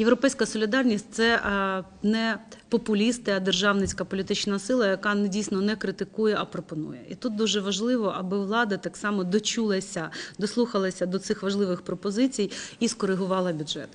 Європейська солідарність це е, не популісти, а державницька політична сила, яка дійсно не критикує, а пропонує. І тут дуже важливо, аби влада так само дочулася, дослухалася до цих важливих пропозицій і скоригувала бюджет.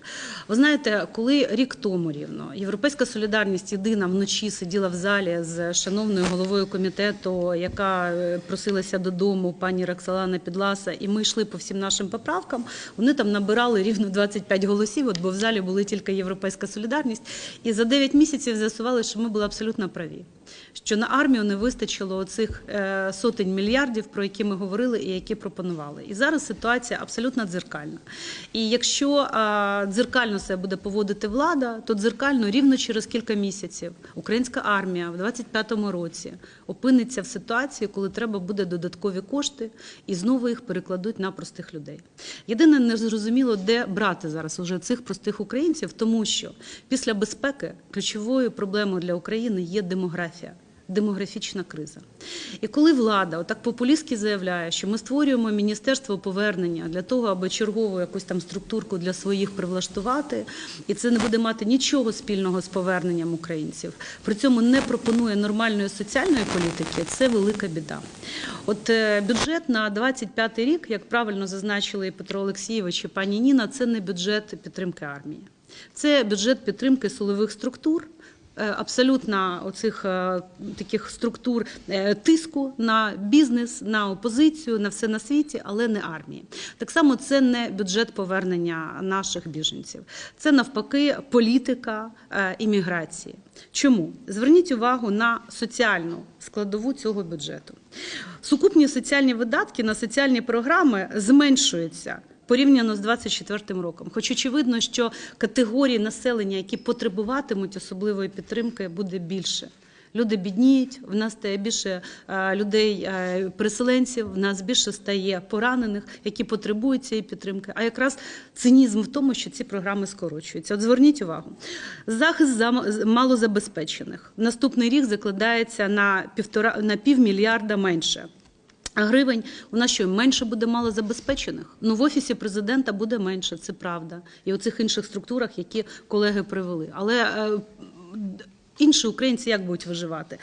Ви знаєте, коли рік тому рівно Європейська солідарність єдина вночі сиділа в залі з шановною головою комітету, яка е, просилася додому, пані Роксолана Підласа, і ми йшли по всім нашим поправкам. Вони там набирали рівно 25 голосів, от бо в залі були тільки Європейська солідарність. І за 9 місяців з'ясували, що ми були абсолютно праві. Що на армію не вистачило оцих е, сотень мільярдів, про які ми говорили і які пропонували. І зараз ситуація абсолютно дзеркальна. І якщо е, дзеркально себе буде поводити влада, то дзеркально рівно через кілька місяців українська армія в 25-му році опиниться в ситуації, коли треба буде додаткові кошти, і знову їх перекладуть на простих людей. Єдине не зрозуміло, де брати зараз уже цих простих українців, тому що після безпеки ключовою проблемою для України є демографія. Демографічна криза. І коли влада отак популістськи заявляє, що ми створюємо міністерство повернення для того, аби чергову якусь там структурку для своїх привлаштувати, і це не буде мати нічого спільного з поверненням українців, при цьому не пропонує нормальної соціальної політики, це велика біда. От е, бюджет на 25 рік, як правильно зазначили і Петро Олексійович і пані Ніна, це не бюджет підтримки армії, це бюджет підтримки силових структур абсолютно оцих е, таких структур е, тиску на бізнес, на опозицію, на все на світі, але не армії. Так само це не бюджет повернення наших біженців. Це навпаки політика е, імміграції. Чому? Зверніть увагу на соціальну складову цього бюджету. Сукупні соціальні видатки на соціальні програми зменшуються порівняно з 24 роком. Хоч очевидно, що категорії населення, які потребуватимуть особливої підтримки, буде більше. Люди бідніють, в нас стає більше е, людей, е, переселенців, в нас більше стає поранених, які потребують цієї підтримки. А якраз цинізм в тому, що ці програми скорочуються. От зверніть увагу, захист зам- малозабезпечених. Наступний рік закладається на півтора на півмільярда менше. Гривень у нас що менше буде малозабезпечених? Ну в офісі президента буде менше, це правда, і у цих інших структурах, які колеги привели. Але е, інші українці як будуть виживати?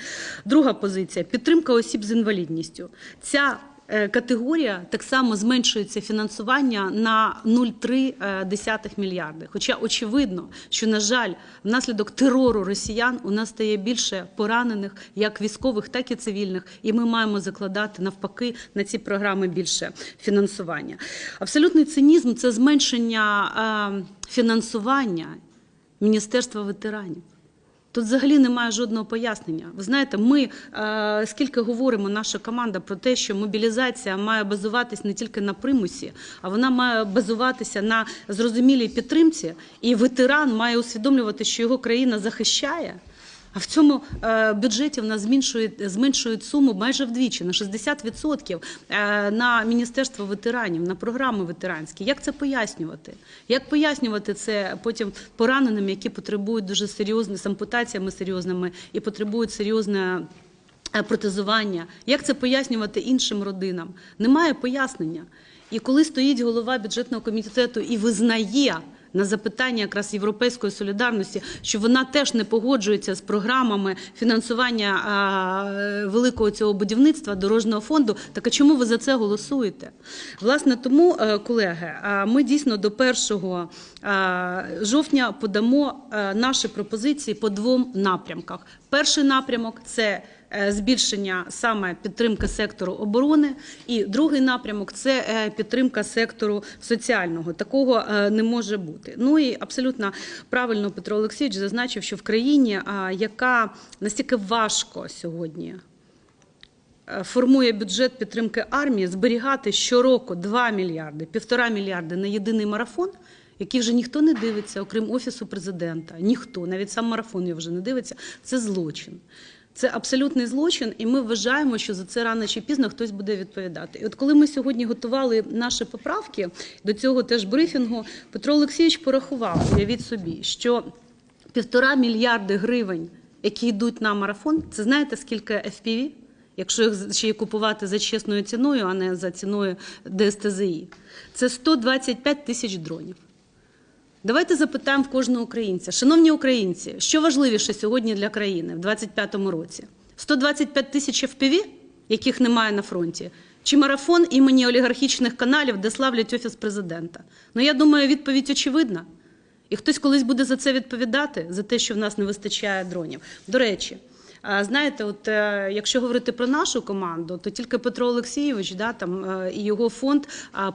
Друга позиція підтримка осіб з інвалідністю. Ця категорія так само зменшується фінансування на 0,3 мільярди. Хоча очевидно, що на жаль, внаслідок терору росіян у нас стає більше поранених, як військових, так і цивільних, і ми маємо закладати навпаки на ці програми більше фінансування. Абсолютний цинізм це зменшення е, фінансування Міністерства ветеранів. Тут взагалі немає жодного пояснення. Ви знаєте, ми е, скільки говоримо, наша команда про те, що мобілізація має базуватись не тільки на примусі, а вона має базуватися на зрозумілій підтримці, і ветеран має усвідомлювати, що його країна захищає. А в цьому е, бюджеті в нас зменшують, зменшують суму майже вдвічі на 60% е, на міністерство ветеранів, на програми ветеранські. Як це пояснювати? Як пояснювати це потім пораненим, які потребують дуже серйозно з ампутаціями серйозними і потребують серйозне е, протезування? Як це пояснювати іншим родинам? Немає пояснення. І коли стоїть голова бюджетного комітету і визнає на запитання якраз європейської солідарності, що вона теж не погоджується з програмами фінансування великого цього будівництва дорожнього фонду. Так а чому ви за це голосуєте? Власне, тому, е, колеги, а, ми дійсно до 1 жовтня подамо е, наші пропозиції по двом напрямках. Перший напрямок це е, збільшення саме підтримки сектору оборони, і другий напрямок це е, підтримка сектору соціального. Такого е, не може бути. Ну і абсолютно правильно Петро Олексійович зазначив, що в країні, яка настільки важко сьогодні е, формує бюджет підтримки армії, зберігати щороку 2 мільярди, півтора мільярди на єдиний марафон. Який вже ніхто не дивиться, окрім офісу президента, ніхто, навіть сам марафон його вже не дивиться. Це злочин. Це абсолютний злочин, і ми вважаємо, що за це рано чи пізно хтось буде відповідати. І от коли ми сьогодні готували наші поправки до цього теж брифінгу, Петро Олексійович порахував, уявіть собі, що півтора мільярди гривень, які йдуть на марафон, це знаєте скільки FPV? Якщо їх ще купувати за чесною ціною, а не за ціною ДСТЗІ, це 125 тисяч дронів. Давайте запитаємо в кожного українця. Шановні українці, що важливіше сьогодні для країни в 2025 році? 125 тисяч FPV, яких немає на фронті, чи марафон імені олігархічних каналів, де славлять офіс президента? Ну я думаю, відповідь очевидна. І хтось колись буде за це відповідати, за те, що в нас не вистачає дронів. До речі, знаєте, от е, якщо говорити про нашу команду, то тільки Петро Олексійович да, там, е, і його фонд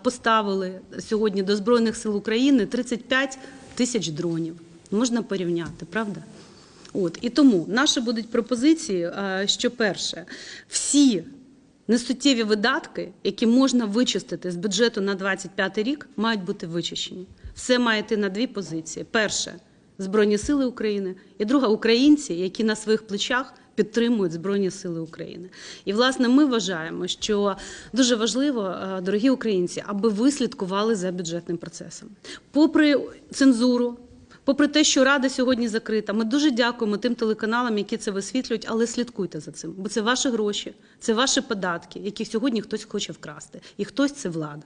поставили сьогодні до Збройних сил України 35 тисяч дронів. Можна порівняти, правда? От і тому наші будуть пропозиції, е, що перше, всі несуттєві видатки, які можна вичистити з бюджету на 25 рік, мають бути вичищені. Все має йти на дві позиції: перше Збройні Сили України, і друга українці, які на своїх плечах підтримують Збройні Сили України. І власне ми вважаємо, що дуже важливо, е, дорогі українці, аби ви слідкували за бюджетним процесом. Попри цензуру, Попри те, що рада сьогодні закрита, ми дуже дякуємо тим телеканалам, які це висвітлюють, але слідкуйте за цим, бо це ваші гроші, це ваші податки, які сьогодні хтось хоче вкрасти, і хтось це влада.